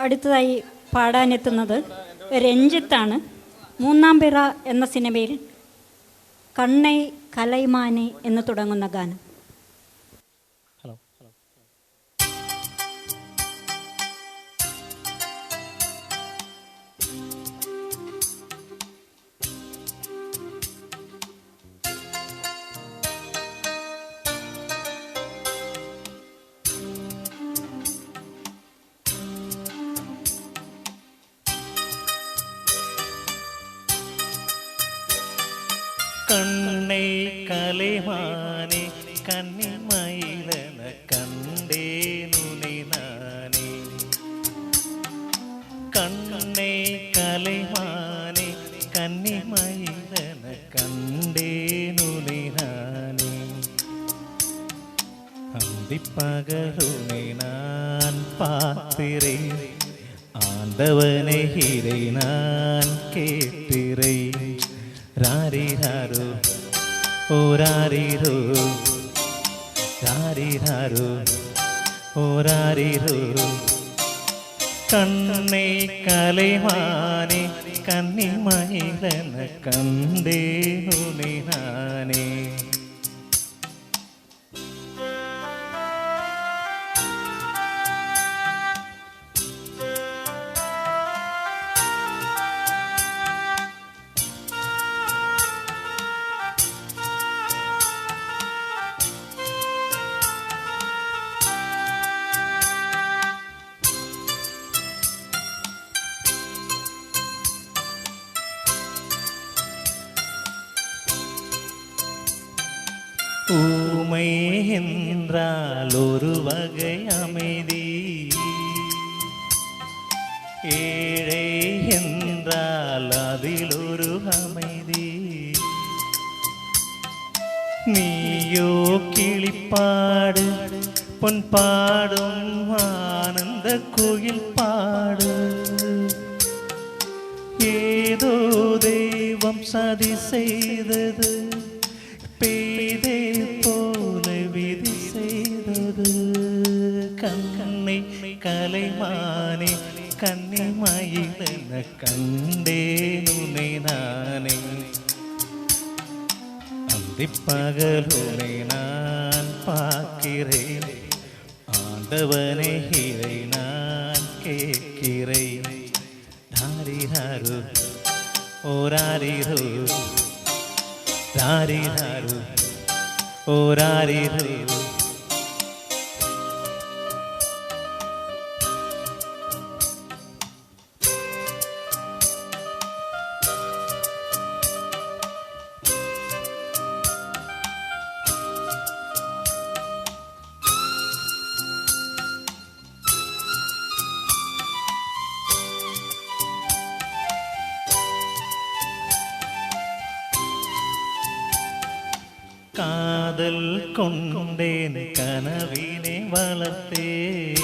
അടുത്തതായി പാടാനെത്തുന്നത് രഞ്ജിത്താണ്. മൂന്നാം പിറ എന്ന സിനിമയിൽ കണ്ണൈ കലൈമാനെ എന്ന് തുടങ്ങുന്ന ഗാനം. கண்ணை கலைமானே கண்ணின் மயிலன கண்டே நுனை நானே. கண்ணை கலைமானே கன்னி மயிலன கண்டே நுனை. நானே அந்திப்பகருனை பார்த்திரை ஆண்டவனை நான் கேட்டிரை ராரிராரோ ஓ ராரிரோ ராரிராரோ ஓ ராரிரோ கண்ணை கலைமானே கன்னிமயிலன கண்டேனுனை நானே ஊமை என்றால் ஒரு வகை அமைதி. ஏழை என்றால் அதில் ஒரு அமைதி. நீயோ கிளிப்பாடு பொன் பாடும் ஆனந்த கோயில் பாடு. ஏதோ தெய்வம் சதி செய்தது. கண்ணை கலைமானே கண்ணி மயிலென கண்டேன் உன்னை நானே. அந்திப்பகலுனை நான் பார்க்கிறேன் ஆண்டவனை இதை நான் கேட்கிறேன். ராரிராரு ஓராரிரு ராரிரு ஓராரிரு காதல் கொண்டேன் கனவினை வளர்த்தே.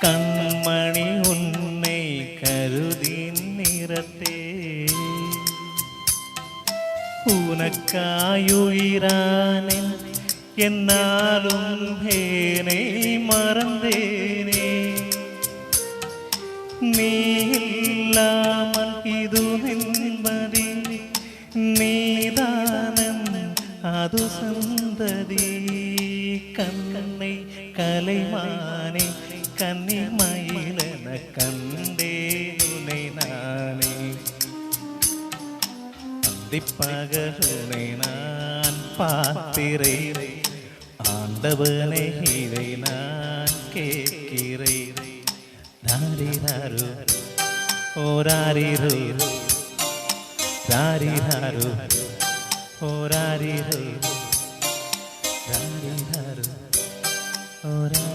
கண்மணி உன்னை கருதி நிறத்தே. உனக்காயுயிரானே என்னாலும் ஏனை மறந்தேனே. நீ அது சந்ததி கண்ணை கலைமானே கன்னி மயிலன கண்டே உனை நானே. அந்திப்பகலுனை நான் பார்த்திரை ஆண்டவனை இதை நான் கேட்கிறேன். ராரிராரு ஓ ராரிரு ഓരാരി ഓരാ